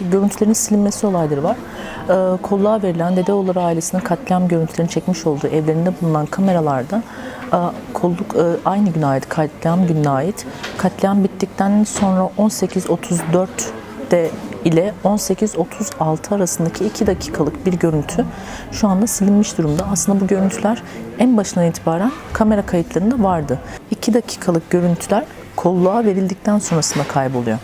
Görüntülerin silinmesi olayları var. Ee, kolluğa verilen Dedeoğulları ailesinin katliam görüntülerini çekmiş olduğu evlerinde bulunan kameralarda e, kolluk e, aynı güne ait, katliam gününe ait. Katliam bittikten sonra 18.34'de ile 18.36 arasındaki 2 dakikalık bir görüntü şu anda silinmiş durumda. Aslında bu görüntüler en başından itibaren kamera kayıtlarında vardı. 2 dakikalık görüntüler kolluğa verildikten sonrasında kayboluyor.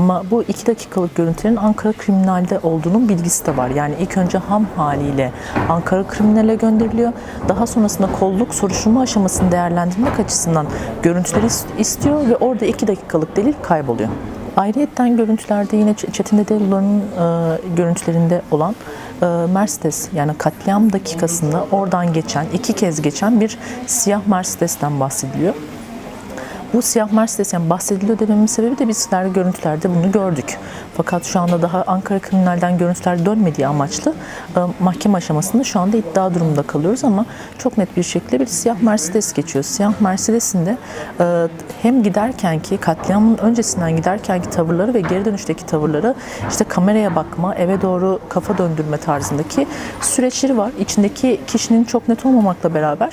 Ama bu iki dakikalık görüntülerin Ankara Kriminal'de olduğunun bilgisi de var. Yani ilk önce ham haliyle Ankara Kriminal'e gönderiliyor. Daha sonrasında kolluk soruşturma aşamasını değerlendirmek açısından görüntüleri is- istiyor ve orada iki dakikalık delil kayboluyor. Ayrıyeten görüntülerde yine Çetin Dedeoğulları'nın e, görüntülerinde olan e, Mercedes yani katliam dakikasında oradan geçen, iki kez geçen bir siyah Mercedes'ten bahsediliyor. Bu siyah Mercedes yani bahsediliyor dememin sebebi de bizler görüntülerde bunu gördük. Fakat şu anda daha Ankara Kriminal'den görüntüler dönmediği amaçlı e, mahkeme aşamasında şu anda iddia durumunda kalıyoruz ama çok net bir şekilde bir siyah Mercedes geçiyor. Siyah Mercedes'in de e, hem giderkenki katliamın öncesinden giderkenki tavırları ve geri dönüşteki tavırları işte kameraya bakma, eve doğru kafa döndürme tarzındaki süreçleri var. İçindeki kişinin çok net olmamakla beraber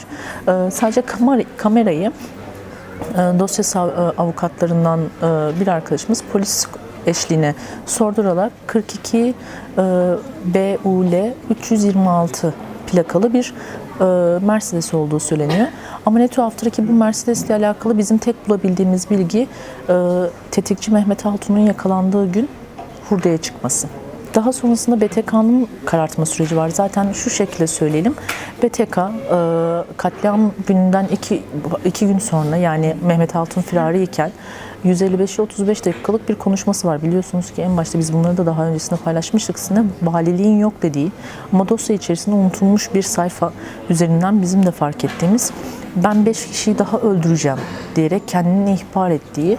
e, sadece kamera, kamerayı dosya sav- e, avukatlarından e, bir arkadaşımız polis eşliğine sordurarak 42 e, BUL 326 plakalı bir e, Mercedes olduğu söyleniyor. Ama ne tuhaftır ki bu Mercedes ile alakalı bizim tek bulabildiğimiz bilgi e, tetikçi Mehmet Altun'un yakalandığı gün hurdaya çıkması. Daha sonrasında BTK'nın karartma süreci var. Zaten şu şekilde söyleyelim. BTK e, katliam gününden iki, iki gün sonra yani Mehmet Altun firari iken 155-35 dakikalık bir konuşması var. Biliyorsunuz ki en başta biz bunları da daha öncesinde paylaşmıştık sizinle. Valiliğin yok dediği ama dosya içerisinde unutulmuş bir sayfa üzerinden bizim de fark ettiğimiz ben 5 kişiyi daha öldüreceğim diyerek kendini ihbar ettiği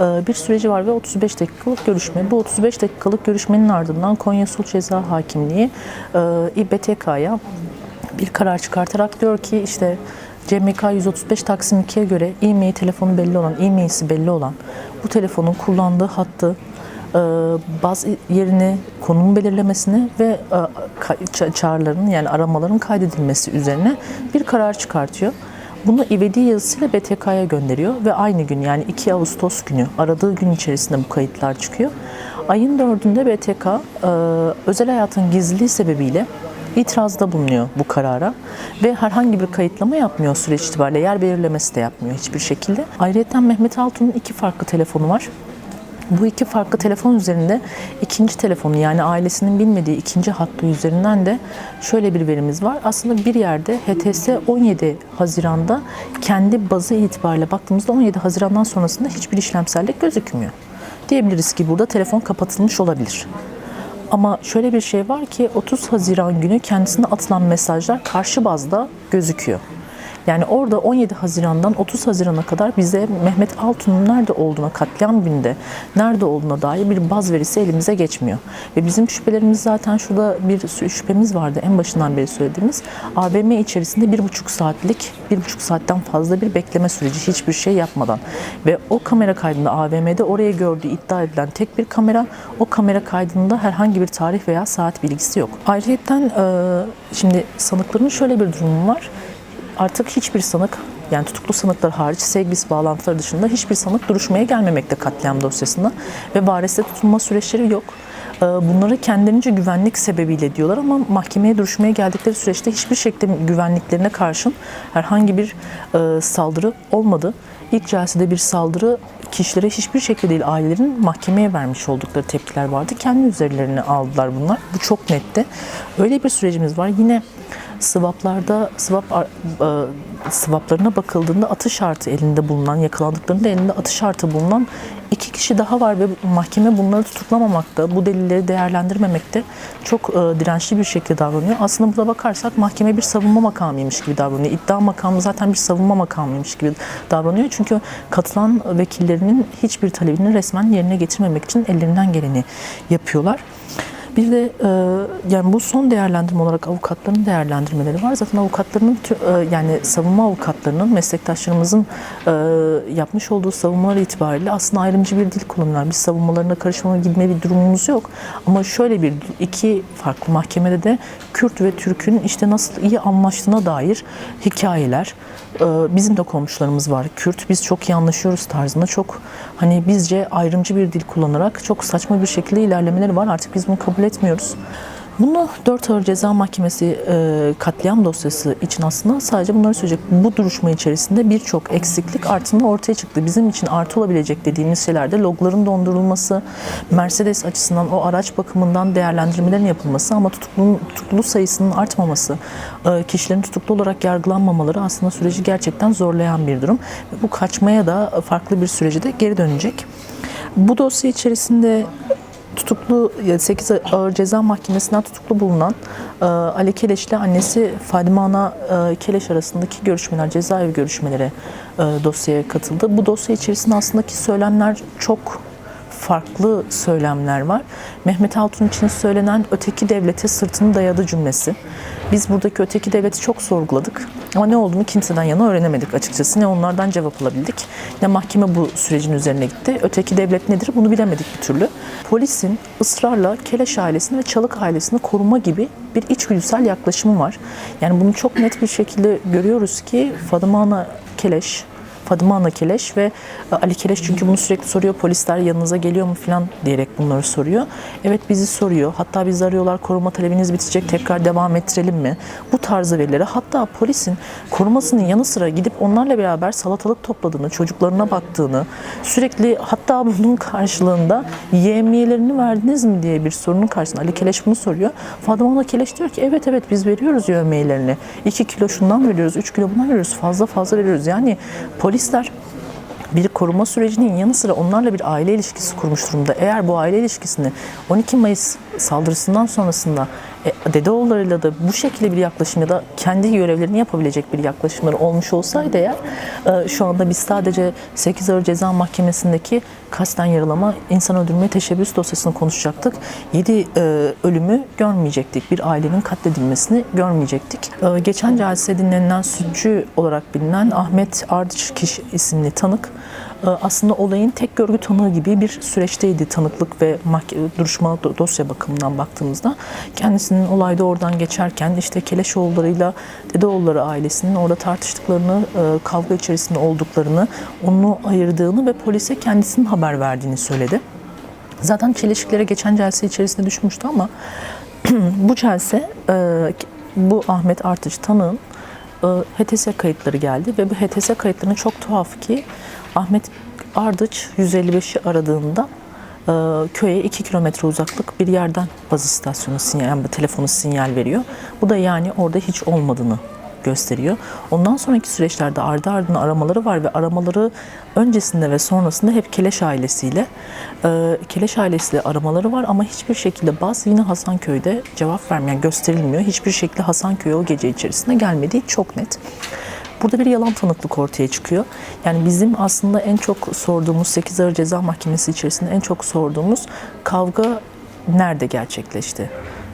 bir süreci var ve 35 dakikalık görüşme. Bu 35 dakikalık görüşmenin ardından Konya Sulh Ceza Hakimliği e, İBTK'ya bir karar çıkartarak diyor ki işte CMK 135 Taksim 2'ye göre e-mail telefonu belli olan, e-mail'si belli olan bu telefonun kullandığı hattı e, baz yerini, konum belirlemesini ve e, çağrıların yani aramaların kaydedilmesi üzerine bir karar çıkartıyor. Bunu ivedi yazısıyla BTK'ya gönderiyor ve aynı gün yani 2 Ağustos günü aradığı gün içerisinde bu kayıtlar çıkıyor. Ayın 4'ünde BTK e, özel hayatın gizliliği sebebiyle itirazda bulunuyor bu karara ve herhangi bir kayıtlama yapmıyor süreç itibariyle yer belirlemesi de yapmıyor hiçbir şekilde. Ayrıca Mehmet Altun'un iki farklı telefonu var. Bu iki farklı telefon üzerinde ikinci telefonu yani ailesinin bilmediği ikinci hattı üzerinden de şöyle bir verimiz var. Aslında bir yerde HTS 17 Haziran'da kendi bazı itibariyle baktığımızda 17 Haziran'dan sonrasında hiçbir işlemsellik gözükmüyor. Diyebiliriz ki burada telefon kapatılmış olabilir. Ama şöyle bir şey var ki 30 Haziran günü kendisine atılan mesajlar karşı bazda gözüküyor. Yani orada 17 Haziran'dan 30 Haziran'a kadar bize Mehmet Altun'un nerede olduğuna, katliam günde nerede olduğuna dair bir baz verisi elimize geçmiyor. Ve bizim şüphelerimiz zaten şurada bir şüphemiz vardı en başından beri söylediğimiz. AVM içerisinde bir buçuk saatlik, bir buçuk saatten fazla bir bekleme süreci hiçbir şey yapmadan. Ve o kamera kaydında AVM'de oraya gördüğü iddia edilen tek bir kamera, o kamera kaydında herhangi bir tarih veya saat bilgisi yok. Ayrıca şimdi sanıkların şöyle bir durumu var artık hiçbir sanık yani tutuklu sanıklar hariç sevgisi bağlantıları dışında hiçbir sanık duruşmaya gelmemekte katliam dosyasında ve variste tutulma süreçleri yok. Ee, Bunları kendilerince güvenlik sebebiyle diyorlar ama mahkemeye duruşmaya geldikleri süreçte hiçbir şekilde güvenliklerine karşın herhangi bir e, saldırı olmadı. İlk celsede bir saldırı kişilere hiçbir şekilde değil ailelerin mahkemeye vermiş oldukları tepkiler vardı. Kendi üzerlerine aldılar bunlar. Bu çok netti. Öyle bir sürecimiz var. Yine Swaplarda swap ar- e, swaplarına bakıldığında atış şartı elinde bulunan, yakalandıklarında elinde atış şartı bulunan iki kişi daha var ve mahkeme bunları tutuklamamakta, bu delilleri değerlendirmemekte çok e, dirençli bir şekilde davranıyor. Aslında burada bakarsak mahkeme bir savunma makamıymış gibi davranıyor. İddia makamı zaten bir savunma makamıymış gibi davranıyor. Çünkü katılan vekillerinin hiçbir talebini resmen yerine getirmemek için ellerinden geleni yapıyorlar. Bir de e, yani bu son değerlendirme olarak avukatların değerlendirmeleri var. Zaten avukatların e, yani savunma avukatlarının meslektaşlarımızın e, yapmış olduğu savunmalar itibariyle aslında ayrımcı bir dil kullanıyorlar. Biz savunmalarına karışmama gibi bir durumumuz yok. Ama şöyle bir iki farklı mahkemede de Kürt ve Türk'ün işte nasıl iyi anlaştığına dair hikayeler. e, bizim de komşularımız var Kürt. Biz çok iyi anlaşıyoruz tarzında çok hani bizce ayrımcı bir dil kullanarak çok saçma bir şekilde ilerlemeleri var. Artık biz bunu kabul etmiyoruz. Bunu 4 Ağır Ceza Mahkemesi e, katliam dosyası için aslında sadece bunları söyleyecek. Bu duruşma içerisinde birçok eksiklik artıında ortaya çıktı. Bizim için artı olabilecek dediğimiz şeylerde logların dondurulması, Mercedes açısından o araç bakımından değerlendirmelerin yapılması ama tutuklunun, tutuklu sayısının artmaması, e, kişilerin tutuklu olarak yargılanmamaları aslında süreci gerçekten zorlayan bir durum. Bu kaçmaya da farklı bir sürece de geri dönecek. Bu dosya içerisinde tutuklu 8 Ağır Ceza Mahkemesi'nden tutuklu bulunan e, Ali Keleş ile annesi Fadime Ana e, Keleş arasındaki görüşmeler, cezaevi görüşmeleri e, dosyaya katıldı. Bu dosya içerisinde aslındaki söylemler çok farklı söylemler var. Mehmet Altun için söylenen öteki devlete sırtını dayadı cümlesi. Biz buradaki öteki devleti çok sorguladık. Ama ne olduğunu kimseden yana öğrenemedik açıkçası. Ne onlardan cevap alabildik ne mahkeme bu sürecin üzerine gitti. Öteki devlet nedir bunu bilemedik bir türlü. Polisin ısrarla Keleş ailesini ve Çalık ailesini koruma gibi bir içgüdüsel yaklaşımı var. Yani bunu çok net bir şekilde görüyoruz ki Fadıma Ana Keleş, Fadıma Ana Keleş ve e, Ali Keleş çünkü bunu sürekli soruyor. Polisler yanınıza geliyor mu falan diyerek bunları soruyor. Evet bizi soruyor. Hatta bizi arıyorlar koruma talebiniz bitecek tekrar devam ettirelim mi? Bu tarzı verileri. Hatta polisin korumasının yanı sıra gidip onlarla beraber salatalık topladığını, çocuklarına baktığını, sürekli hatta bunun karşılığında yemiyelerini verdiniz mi diye bir sorunun karşısında Ali Keleş bunu soruyor. Fadıma Ana Keleş diyor ki evet evet biz veriyoruz yemiyelerini. 2 kilo şundan veriyoruz, 3 kilo bundan veriyoruz. Fazla fazla veriyoruz. Yani polisler. Bir koruma sürecinin yanı sıra onlarla bir aile ilişkisi kurmuş durumda. Eğer bu aile ilişkisini 12 Mayıs saldırısından sonrasında e, Dedeoğulları'yla da bu şekilde bir yaklaşım ya da kendi görevlerini yapabilecek bir yaklaşımları olmuş olsaydı eğer e, şu anda biz sadece 8 Ağır Ceza Mahkemesi'ndeki kasten yaralama, insan öldürmeye teşebbüs dosyasını konuşacaktık. 7 ölümü görmeyecektik. Bir ailenin katledilmesini görmeyecektik. E, geçen celse dinlenilen sütçü olarak bilinen Ahmet Ardıç kişi isimli tanık e, aslında olayın tek görgü tanığı gibi bir süreçteydi tanıklık ve duruşma do- dosya bakımından baktığımızda. Kendisinin olayda oradan geçerken işte Keleşoğulları'yla Dedeoğulları ailesinin orada tartıştıklarını, e, kavga içerisinde olduklarını, onu ayırdığını ve polise kendisinin haber verdiğini söyledi. Zaten çelişkilere geçen celse içerisinde düşmüştü ama bu celse e, bu Ahmet Artıç tanığın e, HTS kayıtları geldi ve bu HTS kayıtlarına çok tuhaf ki Ahmet Ardıç 155'i aradığında e, köye 2 kilometre uzaklık bir yerden baz istasyonu sinyal, yani telefonu sinyal veriyor. Bu da yani orada hiç olmadığını gösteriyor. Ondan sonraki süreçlerde ardı ardına aramaları var ve aramaları öncesinde ve sonrasında hep Keleş ailesiyle e, Keleş ailesiyle aramaları var ama hiçbir şekilde baz yine Hasanköy'de cevap vermeyen gösterilmiyor. Hiçbir şekilde Hasanköy'e o gece içerisinde gelmediği çok net. Burada bir yalan tanıklık ortaya çıkıyor. Yani bizim aslında en çok sorduğumuz 8 Ağır Ceza Mahkemesi içerisinde en çok sorduğumuz kavga nerede gerçekleşti?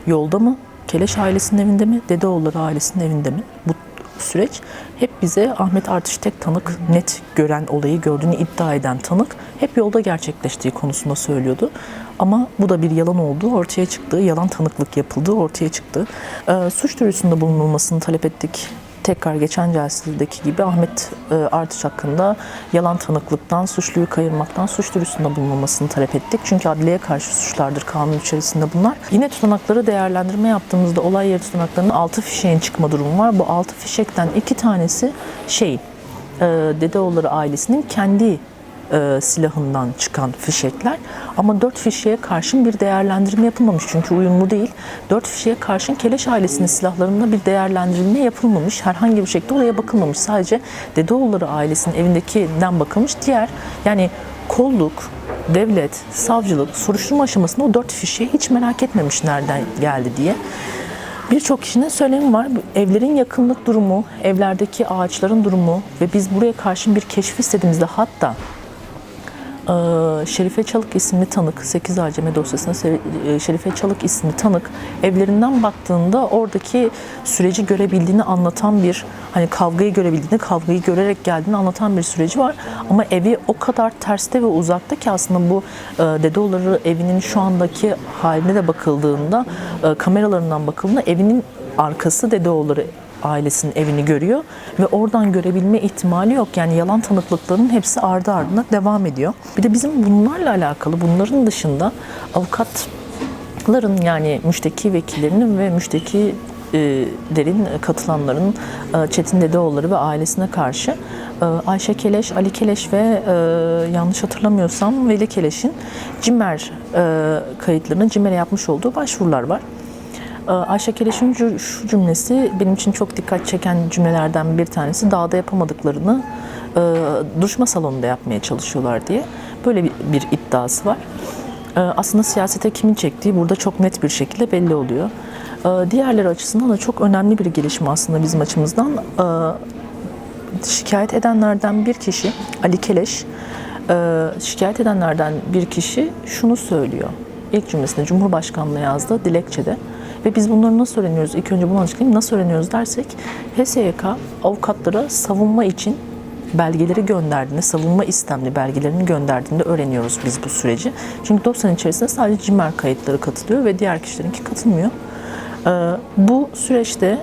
Yolda mı? Keleş ailesinin evinde mi? Dedeoğulları ailesinin evinde mi? Bu süreç hep bize Ahmet Artış tek tanık net gören olayı gördüğünü iddia eden tanık hep yolda gerçekleştiği konusunda söylüyordu. Ama bu da bir yalan olduğu ortaya çıktı. Yalan tanıklık yapıldığı ortaya çıktı. Ee, suç duyurusunda bulunulmasını talep ettik tekrar geçen celsedeki gibi Ahmet e, Artış hakkında yalan tanıklıktan, suçluyu kayırmaktan suç duyurusunda bulunulmasını talep ettik. Çünkü adliyeye karşı suçlardır kanun içerisinde bunlar. Yine tutanakları değerlendirme yaptığımızda olay yeri tutanaklarının 6 fişeğin çıkma durumu var. Bu 6 fişekten 2 tanesi şey, e, Dedeoğulları ailesinin kendi e, silahından çıkan fişekler. Ama dört fişeğe karşın bir değerlendirme yapılmamış. Çünkü uyumlu değil. Dört fişeğe karşın Keleş ailesinin silahlarında bir değerlendirme yapılmamış. Herhangi bir şekilde oraya bakılmamış. Sadece Dedeoğulları ailesinin evindekinden bakılmış. Diğer yani kolluk, devlet, savcılık, soruşturma aşamasında o dört fişeği hiç merak etmemiş nereden geldi diye. Birçok kişinin söylemi var. Evlerin yakınlık durumu, evlerdeki ağaçların durumu ve biz buraya karşın bir keşif istediğimizde hatta Şerife Çalık isimli tanık, 8 ACM dosyasında e, Şerife Çalık isimli tanık evlerinden baktığında oradaki süreci görebildiğini anlatan bir hani kavgayı görebildiğini, kavgayı görerek geldiğini anlatan bir süreci var. Ama evi o kadar terste ve uzakta ki aslında bu e, Dedeoğulları evinin şu andaki haline de bakıldığında e, kameralarından bakıldığında evinin arkası Dedeoğulları ailesinin evini görüyor ve oradan görebilme ihtimali yok. Yani yalan tanıklıkların hepsi ardı ardına devam ediyor. Bir de bizim bunlarla alakalı bunların dışında avukatların yani müşteki vekillerinin ve müşteki e, derin katılanların e, Çetin Dedeoğulları ve ailesine karşı e, Ayşe Keleş, Ali Keleş ve yanlış hatırlamıyorsam Veli Keleş'in CİMER kayıtlarının CİMER'e yapmış olduğu başvurular var. Ee, Ayşe Keleş'in şu cümlesi benim için çok dikkat çeken cümlelerden bir tanesi. Dağda yapamadıklarını e, duruşma salonunda yapmaya çalışıyorlar diye. Böyle bir, iddiası var. Ee, Aslında siyasete kimin çektiği burada çok net bir şekilde belli oluyor. Ee, Diğerleri açısından da çok önemli bir gelişme aslında bizim açımızdan. Şikayet edenlerden bir kişi, Ali Keleş, e, şikayet edenlerden bir kişi şunu söylüyor. İlk cümlesinde Cumhurbaşkanlığı yazdığı dilekçede ve biz bunları nasıl öğreniyoruz? İlk önce bunu açıklayayım. Nasıl öğreniyoruz dersek HSYK avukatlara savunma için belgeleri gönderdiğinde, savunma istemli belgelerini gönderdiğinde öğreniyoruz biz bu süreci. Çünkü dosyanın içerisinde sadece CİMER kayıtları katılıyor ve diğer kişilerinki katılmıyor. Ee, bu süreçte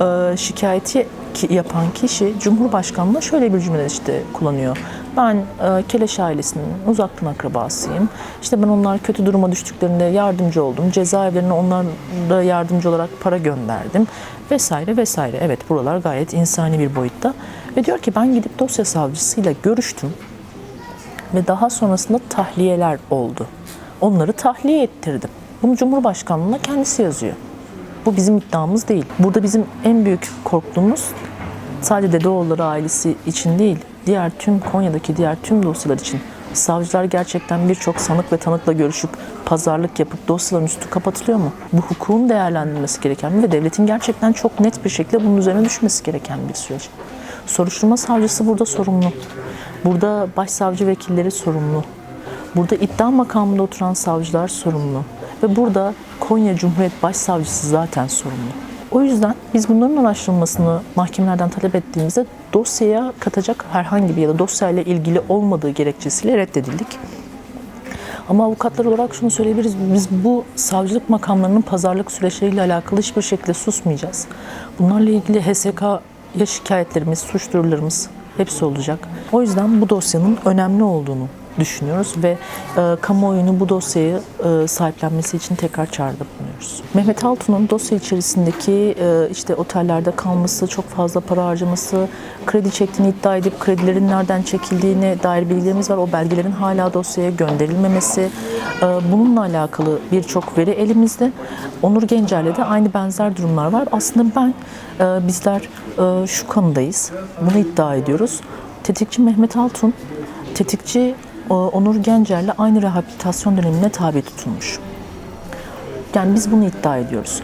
e, şikayeti yapan kişi Cumhurbaşkanlığı şöyle bir cümle işte kullanıyor. Ben e, Keleş ailesinin uzaktan akrabasıyım. İşte ben onlar kötü duruma düştüklerinde yardımcı oldum. Cezaevlerine onlara yardımcı olarak para gönderdim vesaire vesaire. Evet buralar gayet insani bir boyutta. Ve diyor ki ben gidip dosya savcısıyla görüştüm ve daha sonrasında tahliyeler oldu. Onları tahliye ettirdim. Bunu Cumhurbaşkanlığına kendisi yazıyor. Bu bizim iddiamız değil. Burada bizim en büyük korktuğumuz sadece Dedeoğulları ailesi için değil, diğer tüm Konya'daki diğer tüm dosyalar için. Savcılar gerçekten birçok sanık ve tanıkla görüşüp pazarlık yapıp dosyaların üstü kapatılıyor mu? Bu hukukun değerlendirilmesi gereken ve devletin gerçekten çok net bir şekilde bunun üzerine düşmesi gereken bir süreç. Soruşturma savcısı burada sorumlu. Burada başsavcı vekilleri sorumlu. Burada iddia makamında oturan savcılar sorumlu. Ve burada Konya Cumhuriyet Başsavcısı zaten sorumlu. O yüzden biz bunların araştırılmasını mahkemelerden talep ettiğimizde dosyaya katacak herhangi bir ya da dosyayla ilgili olmadığı gerekçesiyle reddedildik. Ama avukatlar olarak şunu söyleyebiliriz. Biz bu savcılık makamlarının pazarlık süreçleriyle alakalı hiçbir şekilde susmayacağız. Bunlarla ilgili HSK'ya şikayetlerimiz, suç duyurularımız hepsi olacak. O yüzden bu dosyanın önemli olduğunu düşünüyoruz ve e, kamuoyunu bu dosyayı e, sahiplenmesi için tekrar çağrıda bulunuyoruz. Mehmet Altun'un dosya içerisindeki e, işte otellerde kalması, çok fazla para harcaması, kredi çektiğini iddia edip kredilerin nereden çekildiğine dair bilgilerimiz var. O belgelerin hala dosyaya gönderilmemesi, e, bununla alakalı birçok veri elimizde. Onur Gencer'le de aynı benzer durumlar var. Aslında ben, e, bizler e, şu kanıdayız, bunu iddia ediyoruz. Tetikçi Mehmet Altun, tetikçi Onur Gencer'le aynı rehabilitasyon dönemine tabi tutulmuş. Yani biz bunu iddia ediyoruz.